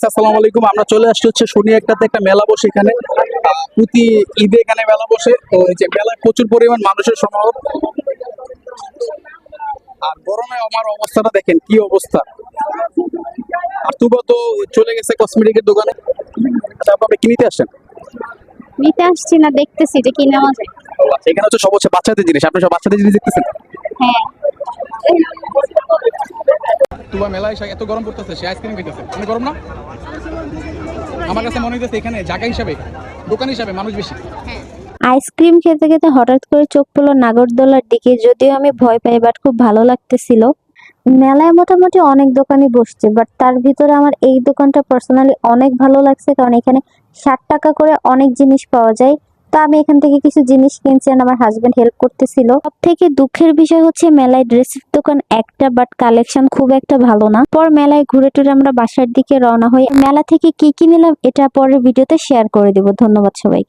Guys আসসালামু আলাইকুম। আমরা চলে আসছি হচ্ছে শনি একটাতে একটা মেলা বসে এখানে। প্রতি ঈদে এখানে মেলা বসে। তো এই যে মেলায় প্রচুর পরিমাণ মানুষের সমাগম। আর গরমে আমার অবস্থাটা দেখেন কি অবস্থা। আর তুবা তো চলে গেছে কসমেটিকের দোকানে। তারপর আপনি কিনিতে আসেন নিতে আসছি না দেখতেছি যে কি নেওয়া যায়। আচ্ছা, এখানে হচ্ছে সব হচ্ছে বাচ্চাদের জিনিস। আপনি সব বাচ্চাদের জিনিস দেখতেছেন? তুবা মেলায় এসে এত গরম পড়তেছে, সে আইসক্রিম খেতেছে অনেক গরম না? আমার কাছে মনে হইতেছে এখানে জায়গা হিসাবে, দোকান হিসাবে মানুষ বেশি। আইসক্রিম খেতে খেতে হঠাৎ করে চোখ পড়ল নাগরদোলার দিকে, যদিও আমি ভয় পাই বাট খুব ভালো লাগতেছিল। মেলায় মোটামুটি অনেক দোকানই বসছে বাট তার ভিতরে আমার এই দোকানটা পার্সোনালি অনেক ভালো লাগছে, কারণ এখানে ষাট টাকা করে অনেক জিনিস পাওয়া যায়। তো আমি এখান থেকে কিছু জিনিস কিনছি আর আমার হাজবেন্ড হেল্প করতেছিল। সব থেকে দুঃখের বিষয় হচ্ছে মেলায় ড্রেসের দোকান একটা বাট কালেকশন খুব একটা ভালো না। পর মেলায় ঘুরে টুরে আমরা বাসার দিকে রওনা হই। মেলা থেকে কি কি নিলাম, এটা পরের ভিডিওতে শেয়ার করে দেব। ধন্যবাদ সবাইকে।